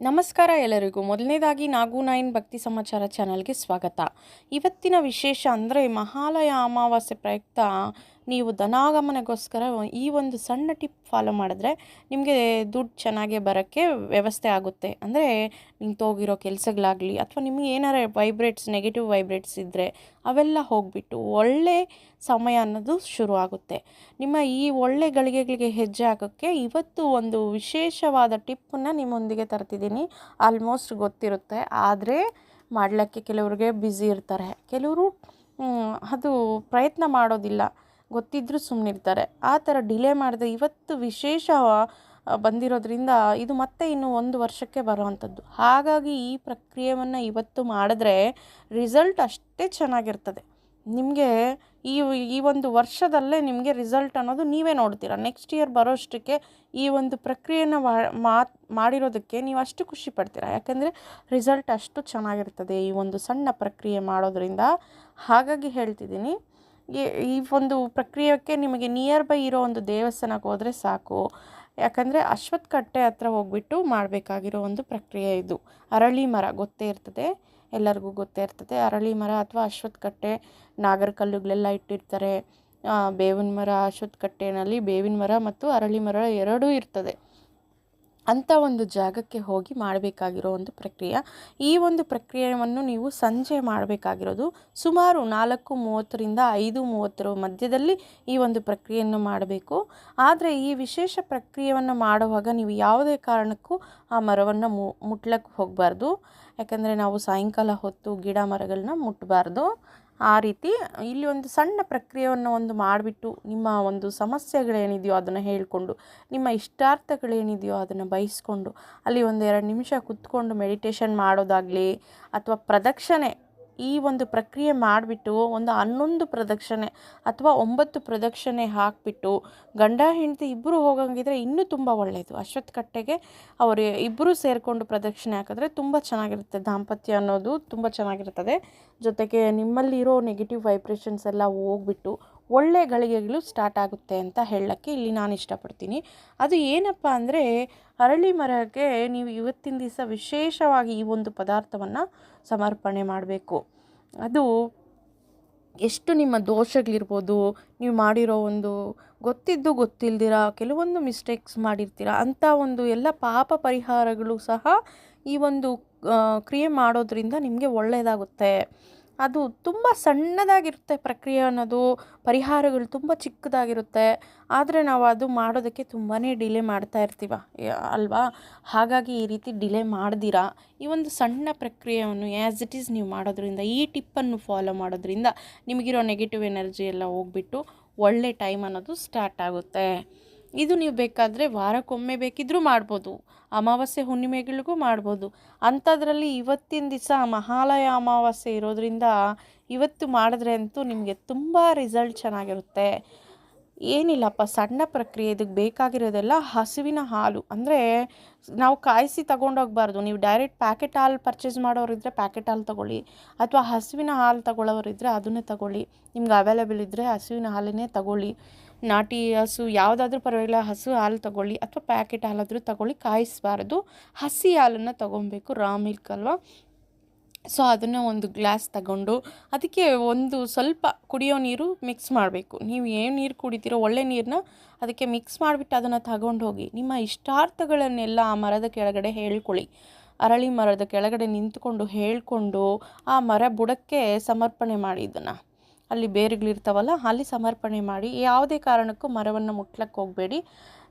ನಮಸ್ಕಾರ ಎಲ್ಲರಿಗೂ. ಮೊದಲನೇದಾಗಿ ನಾಗು ನೈನ್ ಭಕ್ತಿ ಸಮಾಚಾರ ಚಾನಲ್ಗೆ ಸ್ವಾಗತ. ಇವತ್ತಿನ ವಿಶೇಷ ಅಂದರೆ ಮಹಾಲಯ ಅಮಾವಾಸ್ಯೆ ಪ್ರಯುಕ್ತ ನೀವು ಧನಾಗಮನಗೋಸ್ಕರ ಈ ಒಂದು ಸಣ್ಣ ಟಿಪ್ ಫಾಲೋ ಮಾಡಿದ್ರೆ ನಿಮಗೆ ದುಡ್ಡು ಚೆನ್ನಾಗೇ ಬರೋಕ್ಕೆ ವ್ಯವಸ್ಥೆ ಆಗುತ್ತೆ. ಅಂದರೆ ನಿಮ್ಗೆ ತೋಗಿರೋ ಕೆಲಸಗಳಾಗಲಿ ಅಥವಾ ನಿಮಗೆ ಏನಾರ ವೈಬ್ರೇಟ್ಸ್ ನೆಗೆಟಿವ್ ವೈಬ್ರೇಟ್ಸ್ ಇದ್ದರೆ ಅವೆಲ್ಲ ಹೋಗಿಬಿಟ್ಟು ಒಳ್ಳೆ ಸಮಯ ಅನ್ನೋದು ಶುರು ಆಗುತ್ತೆ. ನಿಮ್ಮ ಈ ಒಳ್ಳೆ ಗಳಿಗೆಗಳಿಗೆ ಹೆಜ್ಜೆ ಹಾಕೋಕ್ಕೆ ಇವತ್ತು ಒಂದು ವಿಶೇಷವಾದ ಟಿಪ್ಪನ್ನು ನಿಮ್ಮೊಂದಿಗೆ ತರ್ತಿದ್ದೀನಿ. ಆಲ್ಮೋಸ್ಟ್ ಗೊತ್ತಿರುತ್ತೆ, ಆದರೆ ಮಾಡಲಿಕ್ಕೆ ಕೆಲವ್ರಿಗೆ ಬ್ಯುಸಿ ಇರ್ತಾರೆ. ಕೆಲವರು ಅದು ಪ್ರಯತ್ನ ಮಾಡೋದಿಲ್ಲ. ಗೊತ್ತಿದ್ದರೂ ಸುಮ್ಮನಿರ್ತಾರೆ ಆ ಥರ ಡಿಲೇ ಮಾಡಿದೆ ಇವತ್ತು ವಿಶೇಷ ಬಂದಿರೋದ್ರಿಂದ ಇದು ಮತ್ತೆ ಇನ್ನು ಒಂದು ವರ್ಷಕ್ಕೆ ಬರುವಂಥದ್ದು. ಹಾಗಾಗಿ ಈ ಪ್ರಕ್ರಿಯೆಯನ್ನು ಇವತ್ತು ಮಾಡಿದ್ರೆ ರಿಸಲ್ಟ್ ಅಷ್ಟೇ ಚೆನ್ನಾಗಿರ್ತದೆ. ನಿಮಗೆ ಈ ಈ ಒಂದು ವರ್ಷದಲ್ಲೇ ನಿಮಗೆ ರಿಸಲ್ಟ್ ಅನ್ನೋದು ನೀವೇ ನೋಡ್ತೀರ. ನೆಕ್ಸ್ಟ್ ಇಯರ್ ಬರೋಷ್ಟಕ್ಕೆ ಈ ಒಂದು ಪ್ರಕ್ರಿಯೆನ ಮಾತು ಮಾಡಿರೋದಕ್ಕೆ ನೀವು ಅಷ್ಟು ಖುಷಿ ಪಡ್ತೀರಾ. ಯಾಕಂದರೆ ರಿಸಲ್ಟ್ ಅಷ್ಟು ಚೆನ್ನಾಗಿರ್ತದೆ ಈ ಒಂದು ಸಣ್ಣ ಪ್ರಕ್ರಿಯೆ ಮಾಡೋದ್ರಿಂದ. ಹಾಗಾಗಿ ಹೇಳ್ತಿದ್ದೀನಿ ಈ- ಒಂದು ಪ್ರಕ್ರಿಯೆಗೆ ನಿಮಗೆ ನಿಯರ್ ಬೈ ಇರೋ ಒಂದು ದೇವಸ್ಥಾನಕ್ಕೆ ಹೋದರೆ ಸಾಕು. ಯಾಕಂದರೆ ಅಶ್ವತ್ಥ ಕಟ್ಟೆ ಹತ್ರ ಹೋಗ್ಬಿಟ್ಟು ಮಾಡಬೇಕಾಗಿರೋ ಒಂದು ಪ್ರಕ್ರಿಯೆ ಇದು. ಅರಳಿ ಮರ ಗೊತ್ತೇ ಇರ್ತದೆ. ಎಲ್ಲರಿಗೂ ಗೊತ್ತೇ ಇರ್ತದೆ. ಅರಳಿ ಮರ ಅಥವಾ ಅಶ್ವತ್ ಕಟ್ಟೆ ನಾಗರಕಲ್ಲುಗಳೆಲ್ಲ ಇಟ್ಟಿರ್ತಾರೆ. ಬೇವಿನ ಮರ ಅಶ್ವತ್ಥ ಕಟ್ಟೆನಲ್ಲಿ ಬೇವಿನ ಮರ ಮತ್ತು ಅರಳಿ ಮರ ಎರಡೂ ಇರ್ತದೆ. ಅಂಥ ಒಂದು ಜಾಗಕ್ಕೆ ಹೋಗಿ ಮಾಡಬೇಕಾಗಿರೋ ಒಂದು ಪ್ರಕ್ರಿಯೆ. ಈ ಒಂದು ಪ್ರಕ್ರಿಯೆಯನ್ನು ನೀವು ಸಂಜೆ ಮಾಡಬೇಕಾಗಿರೋದು ಸುಮಾರು ನಾಲ್ಕು ಮೂವತ್ತರಿಂದ ಐದು ಮೂವತ್ತರ ಮಧ್ಯದಲ್ಲಿ ಈ ಒಂದು ಪ್ರಕ್ರಿಯೆಯನ್ನು ಮಾಡಬೇಕು. ಆದರೆ ಈ ವಿಶೇಷ ಪ್ರಕ್ರಿಯೆಯನ್ನು ಮಾಡುವಾಗ ನೀವು ಯಾವುದೇ ಕಾರಣಕ್ಕೂ ಆ ಮರವನ್ನು ಮು ಮುಟ್ಲಕ್ಕೆ ಹೋಗಬಾರ್ದು. ಯಾಕಂದರೆ ನಾವು ಸಾಯಂಕಾಲ ಹೊತ್ತು ಗಿಡ ಮರಗಳನ್ನ ಮುಟ್ಟಬಾರ್ದು ಆ ರೀತಿ ಇಲ್ಲಿ ಒಂದು ಸಣ್ಣ ಪ್ರಕ್ರಿಯೆಯನ್ನು ಒಂದು ಮಾಡಿಬಿಟ್ಟು ನಿಮ್ಮ ಒಂದು ಸಮಸ್ಯೆಗಳೇನಿದೆಯೋ ಅದನ್ನು ಹೇಳಿಕೊಂಡು, ನಿಮ್ಮ ಇಷ್ಟಾರ್ಥಗಳೇನಿದೆಯೋ ಅದನ್ನು ಬಯಸ್ಕೊಂಡು, ಅಲ್ಲಿ ಒಂದು ಎರಡು ನಿಮಿಷ ಕುತ್ಕೊಂಡು ಮೆಡಿಟೇಷನ್ ಮಾಡೋದಾಗಲಿ ಅಥವಾ ಪ್ರದಕ್ಷಿಣೆ ಈ ಒಂದು ಪ್ರಕ್ರಿಯೆ ಮಾಡಿಬಿಟ್ಟು ಒಂದು ಹನ್ನೊಂದು ಪ್ರದಕ್ಷಿಣೆ ಅಥವಾ ಒಂಬತ್ತು ಪ್ರದಕ್ಷಿಣೆ ಹಾಕಿಬಿಟ್ಟು ಗಂಡ, ಹೆಂಡತಿ ಇಬ್ಬರು ಹೋಗಂಗಿದ್ರೆ ಇನ್ನೂ ತುಂಬ ಒಳ್ಳೆಯದು ಅಶ್ವತ್ಥ ಕಟ್ಟೆಗೆ ಅವರು ಇಬ್ಬರು ಸೇರಿಕೊಂಡು ಪ್ರದಕ್ಷಿಣೆ ಹಾಕಿದ್ರೆ ತುಂಬ ಚೆನ್ನಾಗಿರುತ್ತೆ ದಾಂಪತ್ಯ ಅನ್ನೋದು ತುಂಬ ಚೆನ್ನಾಗಿರ್ತದೆ. ಜೊತೆಗೆ ನಿಮ್ಮಲ್ಲಿರೋ ನೆಗೆಟಿವ್ ವೈಬ್ರೇಷನ್ಸ್ ಎಲ್ಲ ಹೋಗ್ಬಿಟ್ಟು ಒಳ್ಳೆ ಗಳಿಗೆಗಳು ಸ್ಟಾರ್ಟ್ ಆಗುತ್ತೆ ಅಂತ ಹೇಳೋಕ್ಕೆ ಇಲ್ಲಿ ನಾನು ಇಷ್ಟಪಡ್ತೀನಿ. ಅದು ಏನಪ್ಪ ಅಂದರೆ ಅರಳಿ ಮರಕ್ಕೆ ನೀವು ಇವತ್ತಿನ ದಿವಸ ವಿಶೇಷವಾಗಿ ಈ ಒಂದು ಪದಾರ್ಥವನ್ನು ಸಮರ್ಪಣೆ ಮಾಡಬೇಕು. ಅದು ಎಷ್ಟು ನಿಮ್ಮ ದೋಷಗಳಿರ್ಬೋದು, ನೀವು ಮಾಡಿರೋ ಒಂದು ಗೊತ್ತಿದ್ದು ಗೊತ್ತಿಲ್ದಿರ, ಕೆಲವೊಂದು ಮಿಸ್ಟೇಕ್ಸ್ ಮಾಡಿರ್ತೀರ ಅಂಥ ಒಂದು ಎಲ್ಲ ಪಾಪ ಪರಿಹಾರಗಳು ಸಹ ಈ ಒಂದು ಕ್ರಿಯೆ ಮಾಡೋದ್ರಿಂದ ನಿಮಗೆ ಒಳ್ಳೆಯದಾಗುತ್ತೆ. ಅದು ತುಂಬ ಸಣ್ಣದಾಗಿರುತ್ತೆ ಪ್ರಕ್ರಿಯೆ ಅನ್ನೋದು, ಪರಿಹಾರಗಳು ತುಂಬ ಚಿಕ್ಕದಾಗಿರುತ್ತೆ. ಆದರೆ ನಾವು ಅದು ಮಾಡೋದಕ್ಕೆ ತುಂಬಾ ಡಿಲೇ ಮಾಡ್ತಾ ಇರ್ತೀವ ಅಲ್ವಾ? ಹಾಗಾಗಿ ಈ ರೀತಿ ಡಿಲೇ ಮಾಡ್ದಿರಾ? ಈ ಒಂದು ಸಣ್ಣ ಪ್ರಕ್ರಿಯೆಯನ್ನು ಆ್ಯಸ್ ಇಟ್ ಈಸ್ ನೀವು ಮಾಡೋದ್ರಿಂದ, ಈ ಟಿಪ್ಪನ್ನು ಫಾಲೋ ಮಾಡೋದ್ರಿಂದ ನಿಮಗಿರೋ ನೆಗೆಟಿವ್ ಎನರ್ಜಿ ಎಲ್ಲ ಹೋಗ್ಬಿಟ್ಟು ಒಳ್ಳೆ ಟೈಮ್ ಅನ್ನೋದು ಸ್ಟಾರ್ಟ್ ಆಗುತ್ತೆ. ಇದು ನೀವು ಬೇಕಾದರೆ ವಾರಕ್ಕೊಮ್ಮೆ ಬೇಕಿದ್ದರೂ ಮಾಡ್ಬೋದು. ಅಮಾವಾಸ್ಯೆ ಹುಣ್ಣಿಮೆಗಳಿಗೂ ಮಾಡ್ಬೋದು. ಅಂಥದ್ರಲ್ಲಿ ಇವತ್ತಿನ ದಿವಸ ಮಹಾಲಯ ಅಮಾವಾಸ್ಯೆ ಇರೋದ್ರಿಂದ ಇವತ್ತು ಮಾಡಿದ್ರೆ ಅಂತೂ ನಿಮಗೆ ತುಂಬ ರಿಸಲ್ಟ್ ಚೆನ್ನಾಗಿರುತ್ತೆ. ಏನಿಲ್ಲಪ್ಪ, ಸಣ್ಣ ಪ್ರಕ್ರಿಯೆ, ಇದಕ್ಕೆ ಬೇಕಾಗಿರೋದೆಲ್ಲ ಹಸುವಿನ ಹಾಲು. ಅಂದರೆ ನಾವು ಕಾಯಿಸಿ ತೊಗೊಂಡೋಗ್ಬಾರ್ದು. ನೀವು ಡೈರೆಕ್ಟ್ ಪ್ಯಾಕೆಟ್ ಹಾಲು ಪರ್ಚೇಸ್ ಮಾಡೋರಿದ್ದರೆ ಪ್ಯಾಕೆಟ್ ಹಾಲು ತಗೊಳ್ಳಿ. ಅಥವಾ ಹಸುವಿನ ಹಾಲು ತೊಗೊಳ್ಳೋರಿದ್ದರೆ ಅದನ್ನೇ ತಗೊಳ್ಳಿ. ನಿಮ್ಗೆ ಅವೈಲೇಬಲ್ ಇದ್ದರೆ ಹಸುವಿನ ಹಾಲನ್ನೇ ತಗೊಳ್ಳಿ. ನಾಟಿ ಹಸು, ಯಾವುದಾದ್ರೂ ಪರವಾಗಿಲ್ಲ, ಹಸು ಹಾಲು ತಗೊಳ್ಳಿ ಅಥವಾ ಪ್ಯಾಕೆಟ್ ಹಾಲಾದರೂ ತಗೊಳ್ಳಿ, ಕಾಯಿಸಬಾರ್ದು. ಹಸಿ ಹಾಲನ್ನು ತೊಗೊಬೇಕು ರಾ ಮಿಲ್ಕ್ ಅಲ್ವಾ? ಸೊ ಅದನ್ನು ಒಂದು ಗ್ಲಾಸ್ ತಗೊಂಡು, ಅದಕ್ಕೆ ಒಂದು ಸ್ವಲ್ಪ ಕುಡಿಯೋ ನೀರು ಮಿಕ್ಸ್ ಮಾಡಬೇಕು. ನೀವು ಏನು ನೀರು ಕುಡಿತೀರೋ ಒಳ್ಳೆ ನೀರನ್ನ ಅದಕ್ಕೆ ಮಿಕ್ಸ್ ಮಾಡಿಬಿಟ್ಟು ಅದನ್ನು ತಗೊಂಡು ಹೋಗಿ, ನಿಮ್ಮ ಇಷ್ಟಾರ್ಥಗಳನ್ನೆಲ್ಲ ಆ ಮರದ ಕೆಳಗಡೆ ಹೇಳ್ಕೊಳ್ಳಿ. ಅರಳಿ ಮರದ ಕೆಳಗಡೆ ನಿಂತ್ಕೊಂಡು ಹೇಳಿಕೊಂಡು ಆ ಮರ ಬುಡಕ್ಕೆ ಸಮರ್ಪಣೆ ಮಾಡಿ ಇದನ್ನು. ಅಲ್ಲಿ ಬೇರುಗಳಿರ್ತಾವಲ್ಲ ಅಲ್ಲಿ ಸಮರ್ಪಣೆ ಮಾಡಿ, ಯಾವುದೇ ಕಾರಣಕ್ಕೂ ಮರವನ್ನು ಮುಟ್ಲಕ್ಕೆ ಹೋಗಬೇಡಿ.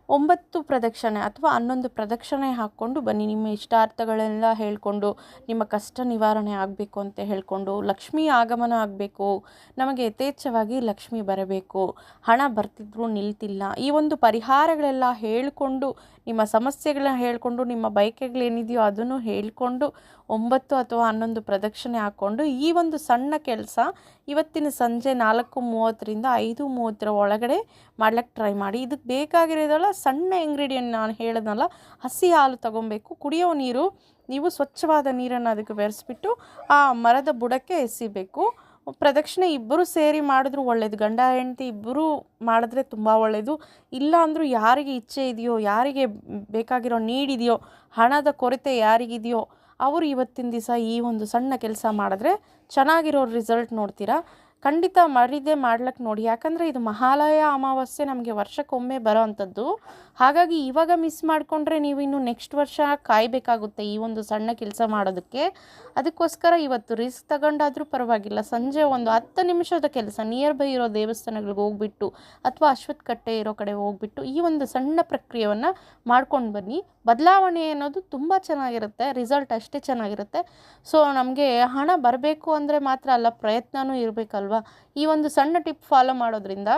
ಒಂಬತ್ತು ಪ್ರದಕ್ಷಿಣೆ ಅಥವಾ ಹನ್ನೊಂದು ಪ್ರದಕ್ಷಿಣೆ ಹಾಕ್ಕೊಂಡು ಬನ್ನಿ. ನಿಮ್ಮ ಇಷ್ಟಾರ್ಥಗಳೆಲ್ಲ ಹೇಳಿಕೊಂಡು, ನಿಮ್ಮ ಕಷ್ಟ ನಿವಾರಣೆ ಆಗಬೇಕು ಅಂತ ಹೇಳಿಕೊಂಡು, ಲಕ್ಷ್ಮಿ ಆಗಮನ ಆಗಬೇಕು, ನಮಗೆ ಯಥೇಚ್ಛವಾಗಿ ಲಕ್ಷ್ಮಿ ಬರಬೇಕು. ಹಣ ಬರ್ತಿದ್ರು ನಿಲ್ತಿಲ್ಲ. ಈ ಒಂದು ಪರಿಹಾರಗಳೆಲ್ಲ ಹೇಳಿಕೊಂಡು, ನಿಮ್ಮ ಸಮಸ್ಯೆಗಳನ್ನ ಹೇಳಿಕೊಂಡು, ನಿಮ್ಮ ಬಯಕೆಗಳೇನಿದೆಯೋ ಅದನ್ನು ಹೇಳಿಕೊಂಡು ಒಂಬತ್ತು ಅಥವಾ ಹನ್ನೊಂದು ಪ್ರದಕ್ಷಿಣೆ ಹಾಕ್ಕೊಂಡು ಈ ಒಂದು ಸಣ್ಣ ಕೆಲಸ ಇವತ್ತಿನ ಸಂಜೆ ನಾಲ್ಕು ಮೂವತ್ತರಿಂದ ಐದು ಮೂವತ್ತರ ಒಳಗಡೆ ಮಾಡ್ಲಿಕ್ಕೆ ಟ್ರೈ ಮಾಡಿ. ಇದಕ್ಕೆ ಬೇಕಾಗಿರೋದಲ್ಲ ಸಣ್ಣ ಇಂಗ್ರೀಡಿಯೆಂಟ್ ನಾನು ಹೇಳಿದ್ನಲ್ಲ, ಹಸಿ ಹಾಲು ತಗೊಬೇಕು. ಕುಡಿಯೋ ನೀರು, ನೀವು ಸ್ವಚ್ಛವಾದ ನೀರನ್ನು ಅದಕ್ಕೆ ಬೆರೆಸ್ಬಿಟ್ಟು ಆ ಮರದ ಬುಡಕ್ಕೆ ಎಸಿಬೇಕು. ಪ್ರದಕ್ಷಿಣೆ ಇಬ್ಬರು ಸೇರಿ ಮಾಡಿದ್ರು ಒಳ್ಳೆಯದು ಗಂಡ, ಹೆಂಡತಿ ಇಬ್ಬರು ಮಾಡಿದ್ರೆ ತುಂಬ ಒಳ್ಳೆಯದು ಇಲ್ಲ ಅಂದರೂ ಯಾರಿಗೆ ಇಚ್ಛೆ ಇದೆಯೋ, ಯಾರಿಗೆ ಬೇಕಾಗಿರೋ ನೀಡಿದೆಯೋ, ಹಣದ ಕೊರತೆ ಯಾರಿಗಿದೆಯೋ ಅವರು ಇವತ್ತಿನ ದಿವಸ ಈ ಒಂದು ಸಣ್ಣ ಕೆಲಸ ಮಾಡಿದ್ರೆ ಚೆನ್ನಾಗಿರೋ ರಿಸಲ್ಟ್ ನೋಡ್ತೀರಾ? ಖಂಡಿತ ಮರಿದೆ ಮಾಡ್ಲಿಕ್ಕೆ ನೋಡಿ. ಯಾಕಂದರೆ ಇದು ಮಹಾಲಯ ಅಮಾವಾಸ್ಯೆ ನಮಗೆ ವರ್ಷಕ್ಕೊಮ್ಮೆ ಬರೋ ಅಂಥದ್ದು. ಹಾಗಾಗಿ ಇವಾಗ ಮಿಸ್ ಮಾಡಿಕೊಂಡ್ರೆ ನೀವು ಇನ್ನು ನೆಕ್ಸ್ಟ್ ವರ್ಷ ಕಾಯಬೇಕಾಗುತ್ತೆ ಈ ಒಂದು ಸಣ್ಣ ಕೆಲಸ ಮಾಡೋದಕ್ಕೆ. ಅದಕ್ಕೋಸ್ಕರ ಇವತ್ತು ರಿಸ್ಕ್ ತಗೊಂಡಾದರೂ ಪರವಾಗಿಲ್ಲ. ಸಂಜೆ ಒಂದು ಹತ್ತು ನಿಮಿಷದ ಕೆಲಸ ನಿಯರ್ ಬೈ ಇರೋ ದೇವಸ್ಥಾನಗಳಿಗೆ ಹೋಗ್ಬಿಟ್ಟು ಅಥವಾ ಅಶ್ವತ್ಥ ಕಟ್ಟೆ ಇರೋ ಕಡೆ ಹೋಗ್ಬಿಟ್ಟು ಈ ಒಂದು ಸಣ್ಣ ಪ್ರಕ್ರಿಯೆಯನ್ನು ಮಾಡ್ಕೊಂಡು ಬನ್ನಿ. ಬದಲಾವಣೆ ಅನ್ನೋದು ತುಂಬ ಚೆನ್ನಾಗಿರುತ್ತೆ ರಿಸಲ್ಟ್ ಅಷ್ಟೇ ಚೆನ್ನಾಗಿರುತ್ತೆ. ಸೊ ನಮಗೆ ಹಣ ಬರಬೇಕು ಅಂದರೆ ಮಾತ್ರ ಅಲ್ಲ ಪ್ರಯತ್ನವೂ ಇರಬೇಕಲ್ವಾ? ಈ ಒಂದು ಸಣ್ಣ ಟಿಪ್ ಫಾಲೋ ಮಾಡೋದ್ರಿಂದ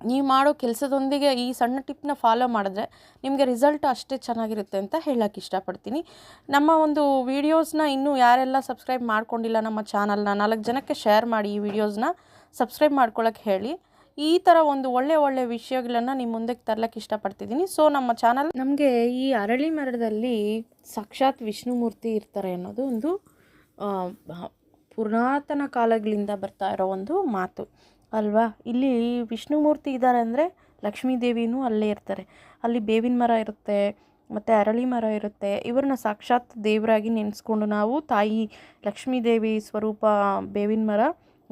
ನೀವು ಮಾಡೋ ಕೆಲಸದೊಂದಿಗೆ ಈ ಸಣ್ಣ ಟಿಪ್ನ ಫಾಲೋ ಮಾಡಿದ್ರೆ ನಿಮಗೆ ರಿಸಲ್ಟ್ ಅಷ್ಟೇ ಚೆನ್ನಾಗಿರುತ್ತೆ ಅಂತ ಹೇಳೋಕ್ಕೆ ಇಷ್ಟಪಡ್ತೀನಿ. ನಮ್ಮ ಒಂದು ವೀಡಿಯೋಸ್ನ ಇನ್ನೂ ಯಾರೆಲ್ಲ ಸಬ್ಸ್ಕ್ರೈಬ್ ಮಾಡ್ಕೊಂಡಿಲ್ಲ ನಮ್ಮ ಚಾನಲ್ನ ನಾಲ್ಕು ಜನಕ್ಕೆ ಶೇರ್ ಮಾಡಿ ಈ ವಿಡಿಯೋಸ್ನ ಸಬ್ಸ್ಕ್ರೈಬ್ ಮಾಡ್ಕೊಳಕ್ಕೆ ಹೇಳಿ. ಈ ಥರ ಒಂದು ಒಳ್ಳೆ ಒಳ್ಳೆ ವಿಷಯಗಳನ್ನು ನಿಮ್ಮ ಮುಂದಕ್ಕೆ ತರಲಿಕ್ಕೆ ಇಷ್ಟಪಡ್ತಿದ್ದೀನಿ. ಸೊ ನಮ್ಮ ಚಾನಲ್ ನಮಗೆ ಈ ಅರಳಿ ಮರದಲ್ಲಿ ಸಾಕ್ಷಾತ್ ವಿಷ್ಣುಮೂರ್ತಿ ಇರ್ತಾರೆ ಅನ್ನೋದು ಒಂದು ಪುರಾತನ ಕಾಲಗಳಿಂದ ಬರ್ತಾ ಇರೋ ಒಂದು ಮಾತು, ಅಲ್ವಾ? ಇಲ್ಲಿ ವಿಷ್ಣುಮೂರ್ತಿ ಇದ್ದಾರೆ ಅಂದರೆ ಲಕ್ಷ್ಮೀ ದೇವಿನೂ ಅಲ್ಲೇ ಇರ್ತಾರೆ. ಅಲ್ಲಿ ಬೇವಿನ ಮರ ಇರುತ್ತೆ, ಮತ್ತು ಅರಳಿ ಮರ ಇರುತ್ತೆ. ಇವ್ರನ್ನ ಸಾಕ್ಷಾತ್ ದೇವರಾಗಿ ನೆನೆಸ್ಕೊಂಡು ನಾವು ತಾಯಿ ಲಕ್ಷ್ಮೀ ದೇವಿ ಸ್ವರೂಪ ಬೇವಿನ ಮರ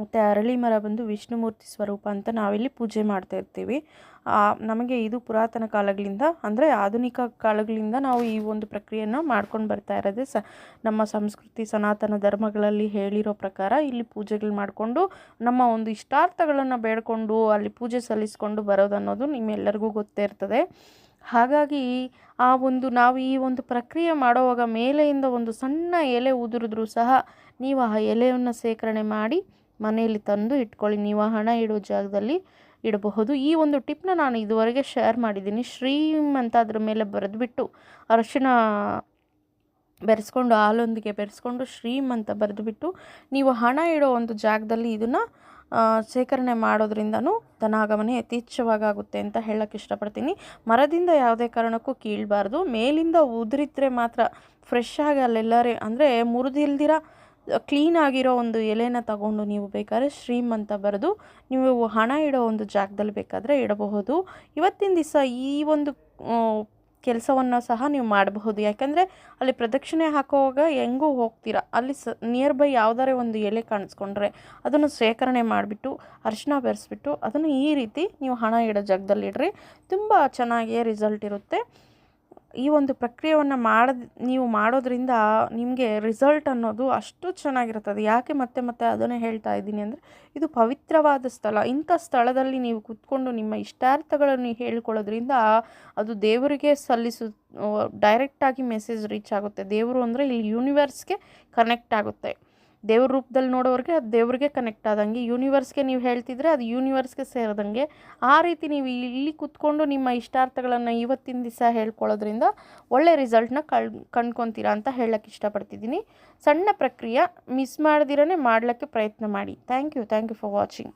ಮತ್ತು ಅರಳಿ ಮರ ಬಂದು ವಿಷ್ಣುಮೂರ್ತಿ ಸ್ವರೂಪ ಅಂತ ನಾವಿಲ್ಲಿ ಪೂಜೆ ಮಾಡ್ತಾ ಇರ್ತೀವಿ. ನಮಗೆ ಇದು ಪುರಾತನ ಕಾಲಗಳಿಂದ, ಅಂದರೆ ಆಧುನಿಕ ಕಾಲಗಳಿಂದ ನಾವು ಈ ಒಂದು ಪ್ರಕ್ರಿಯೆಯನ್ನು ಮಾಡ್ಕೊಂಡು ಬರ್ತಾ ಇರೋದೇ ಸ, ನಮ್ಮ ಸಂಸ್ಕೃತಿ, ಸನಾತನ ಧರ್ಮಗಳಲ್ಲಿ ಹೇಳಿರೋ ಪ್ರಕಾರ ಇಲ್ಲಿ ಪೂಜೆಗಳು ಮಾಡಿಕೊಂಡು, ನಮ್ಮ ಒಂದು ಇಷ್ಟಾರ್ಥಗಳನ್ನು ಬೇಡ್ಕೊಂಡು ಅಲ್ಲಿ ಪೂಜೆ ಸಲ್ಲಿಸ್ಕೊಂಡು ಬರೋದು ಅನ್ನೋದು ನಿಮ್ಮೆಲ್ಲರಿಗೂ ಗೊತ್ತೇ ಇರ್ತದೆ. ಹಾಗಾಗಿ ಆ ಒಂದು, ನಾವು ಈ ಒಂದು ಪ್ರಕ್ರಿಯೆ ಮಾಡೋವಾಗ ಮೇಲೆಯಿಂದ ಒಂದು ಸಣ್ಣ ಎಲೆ ಉದುರಿದ್ರೂ ಸಹ ನೀವು ಆ ಎಲೆಯನ್ನು ಸೇಕರಣೆ ಮಾಡಿ ಮನೆಯಲ್ಲಿ ತಂದು ಇಟ್ಕೊಳ್ಳಿ. ನೀವು ಹಣ ಇಡೋ ಜಾಗದಲ್ಲಿ ಇಡಬಹುದು. ಈ ಒಂದು ಟಿಪ್ನ ನಾನು ಇದುವರೆಗೆ ಶೇರ್ ಮಾಡಿದ್ದೀನಿ. ಶ್ರೀಮ್ ಅಂತ ಅದ್ರ ಮೇಲೆ ಬರೆದುಬಿಟ್ಟು ಅರಶಿನ ಬೆರೆಸ್ಕೊಂಡು, ಹಾಲೊಂದಿಗೆ ಬೆರೆಸ್ಕೊಂಡು ಶ್ರೀಮ್ ಅಂತ ಬರೆದುಬಿಟ್ಟು ನೀವು ಹಣ ಇಡೋ ಒಂದು ಜಾಗದಲ್ಲಿ ಇದನ್ನು ಶೇಖರಣೆ ಮಾಡೋದ್ರಿಂದನೂ ಧನಾಗಮನ ಯಥೇಚ್ಛವಾಗುತ್ತೆ ಅಂತ ಹೇಳಕ್ಕೆ ಇಷ್ಟಪಡ್ತೀನಿ. ಮರದಿಂದ ಯಾವುದೇ ಕಾರಣಕ್ಕೂ ಕೀಳಬಾರ್ದು. ಮೇಲಿಂದ ಉದುರಿದ್ರೆ ಮಾತ್ರ ಫ್ರೆಶ್ ಆಗಿ ಅಲ್ಲೆಲ್ಲರೇ, ಅಂದರೆ ಮುರಿದಿಲ್ದಿರ ಕ್ಲೀನ್ ಆಗಿರೋ ಒಂದು ಎಲೆನ ತಗೊಂಡು ನೀವು ಬೇಕಾದ್ರೆ ಶ್ರೀಮ್ ಅಂತ ಬರೆದು ನೀವು ಹಣ ಇಡೋ ಒಂದು ಜಾಗದಲ್ಲಿ ಬೇಕಾದರೆ ಇಡಬಹುದು. ಇವತ್ತಿನ ದಿವಸ ಈ ಒಂದು ಕೆಲಸವನ್ನು ಸಹ ನೀವು ಮಾಡಬಹುದು. ಯಾಕೆಂದರೆ ಅಲ್ಲಿ ಪ್ರದಕ್ಷಿಣೆ ಹಾಕುವಾಗ ಹೆಂಗೂ ಹೋಗ್ತೀರಾ? ಅಲ್ಲಿ ಸ ನಿಯರ್ ಬೈ ಯಾವುದಾರೆ ಒಂದು ಎಲೆ ಕಾಣಿಸ್ಕೊಂಡ್ರೆ ಅದನ್ನು ಶೇಖರಣೆ ಮಾಡಿಬಿಟ್ಟು ಅರಿಶಿನ ಬೆರೆಸ್ಬಿಟ್ಟು ಅದನ್ನು ಈ ರೀತಿ ನೀವು ಹಣ ಇಡೋ ಜಾಗದಲ್ಲಿ ಇಡ್ರಿ. ತುಂಬ ಚೆನ್ನಾಗಿಯೇ ರಿಸಲ್ಟ್ ಇರುತ್ತೆ. ಈ ಒಂದು ಪ್ರಕ್ರಿಯೆಯನ್ನು ಮಾಡ ನೀವು ಮಾಡೋದ್ರಿಂದ ನಿಮಗೆ ರಿಸಲ್ಟ್ ಅನ್ನೋದು ಅಷ್ಟು ಚೆನ್ನಾಗಿರ್ತದೆ ಯಾಕೆ ಮತ್ತೆ ಮತ್ತೆ ಅದನ್ನೇ ಹೇಳ್ತಾ ಇದ್ದೀನಿ ಅಂದರೆ, ಇದು ಪವಿತ್ರವಾದ ಸ್ಥಳ. ಇಂಥ ಸ್ಥಳದಲ್ಲಿ ನೀವು ಕೂತ್ಕೊಂಡು ನಿಮ್ಮ ಇಷ್ಟಾರ್ಥಗಳನ್ನು ಹೇಳ್ಕೊಳ್ಳೋದ್ರಿಂದ ಅದು ದೇವರಿಗೆ ಸಲ್ಲಿಸು ಡೈರೆಕ್ಟಾಗಿ ಮೆಸೇಜ್ ರೀಚ್ ಆಗುತ್ತೆ. ದೇವರು ಅಂದರೆ ಇಲ್ಲಿ ಯೂನಿವರ್ಸ್ಗೆ ಕನೆಕ್ಟ್ ಆಗುತ್ತೆ. ದೇವ್ರ ರೂಪದಲ್ಲಿ ನೋಡೋರಿಗೆ ಅದು ದೇವ್ರಿಗೆ ಕನೆಕ್ಟ್ ಆದಂಗೆ ಯೂನಿವರ್ಸ್ಗೆ ನೀವು ಹೇಳ್ತಿದ್ರೆ ಅದು ಯೂನಿವರ್ಸ್ಗೆ ಸೇರಿದಂಗೆ. ಆ ರೀತಿ ನೀವು ಇಲ್ಲಿ ಕೂತ್ಕೊಂಡು ನಿಮ್ಮ ಇಷ್ಟಾರ್ಥಗಳನ್ನು ಇವತ್ತಿನ ದಿವಸ ಹೇಳ್ಕೊಳ್ಳೋದ್ರಿಂದ ಒಳ್ಳೆ ರಿಸಲ್ಟ್ನ ಕಳ್, ಕಂಡ್ಕೊತೀರಾ ಅಂತ ಹೇಳಕ್ಕೆ ಇಷ್ಟಪಡ್ತಿದ್ದೀನಿ. ಸಣ್ಣ ಪ್ರಕ್ರಿಯೆ ಮಿಸ್ ಮಾಡ್ದಿರೇ ಮಾಡಲಿಕ್ಕೆ ಪ್ರಯತ್ನ ಮಾಡಿ. Thank you thank you for watching